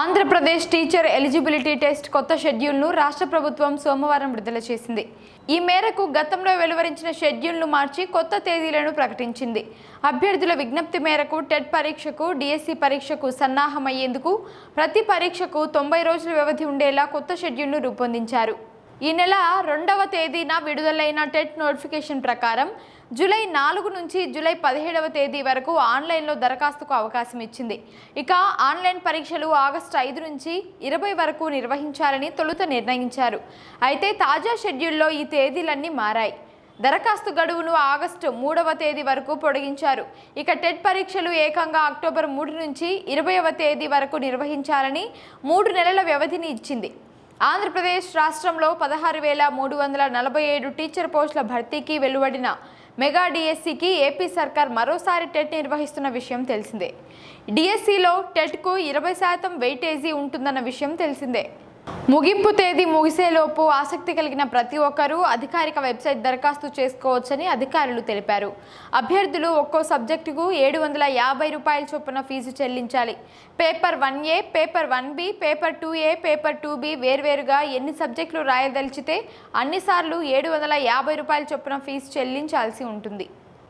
Andhra Pradesh teacher eligibility test కొత్త షెడ్యూల్ను రాష్ట్ర ప్రభుత్వం సోమవారం విడుదల చేసింది. ఈ మేరకు గతంలో వెలువరించిన షెడ్యూల్ను మార్చి కొత్త తేదీలను ప్రకటించింది. అభ్యర్థుల విజ్ఞప్తి మేరకు టెట్ పరీక్షకు డిఎస్సి పరీక్షకు సన్నాహమయ్యేందుకు ప్రతి పరీక్షకు తొంభై రోజుల వ్యవధి ఉండేలా కొత్త షెడ్యూల్ను రూపొందించారు. ఈ నెల రెండవ తేదీన విడుదలైన టెట్ నోటిఫికేషన్ ప్రకారం జూలై నాలుగు నుంచి జూలై పదిహేడవ తేదీ వరకు ఆన్లైన్లో దరఖాస్తుకు అవకాశం ఇచ్చింది. ఇక ఆన్లైన్ పరీక్షలు ఆగస్టు ఐదు నుంచి ఇరవై వరకు నిర్వహించాలని తొలుత నిర్ణయించారు. అయితే తాజా షెడ్యూల్లో ఈ తేదీలన్నీ మారాయి. దరఖాస్తు గడువును ఆగస్టు మూడవ తేదీ వరకు పొడిగించారు. ఇక టెట్ పరీక్షలు ఏకంగా అక్టోబర్ మూడు నుంచి ఇరవైవ తేదీ వరకు నిర్వహించాలని మూడు నెలల వ్యవధిని ఇచ్చింది. ఆంధ్రప్రదేశ్ రాష్ట్రంలో పదహారు వేల మూడు వందల నలభై ఏడు టీచర్ పోస్టుల భర్తీకి వెలువడిన మెగా డిఎస్సికి ఏపీ సర్కార్ మరోసారి టెట్ నిర్వహిస్తున్న విషయం తెలిసిందే. డిఎస్సిలో టెట్కు ఇరవై శాతం వెయిటేజీ ఉంటుందన్న విషయం తెలిసిందే. ముగింపు తేదీ ముగిసేలోపు ఆసక్తి కలిగిన ప్రతి ఒక్కరూ అధికారిక వెబ్సైట్ దరఖాస్తు చేసుకోవచ్చని అధికారులు తెలిపారు. అభ్యర్థులు ఒక్కో సబ్జెక్టుకు ఏడు వందల యాభై రూపాయల చొప్పున ఫీజు చెల్లించాలి. Paper one A paper one B paper two A paper two B వేర్వేరుగా ఎన్ని సబ్జెక్టులు రాయదలిచితే అన్నిసార్లు ఏడు వందల యాభై రూపాయల చొప్పున ఫీజు చెల్లించాల్సి ఉంటుంది.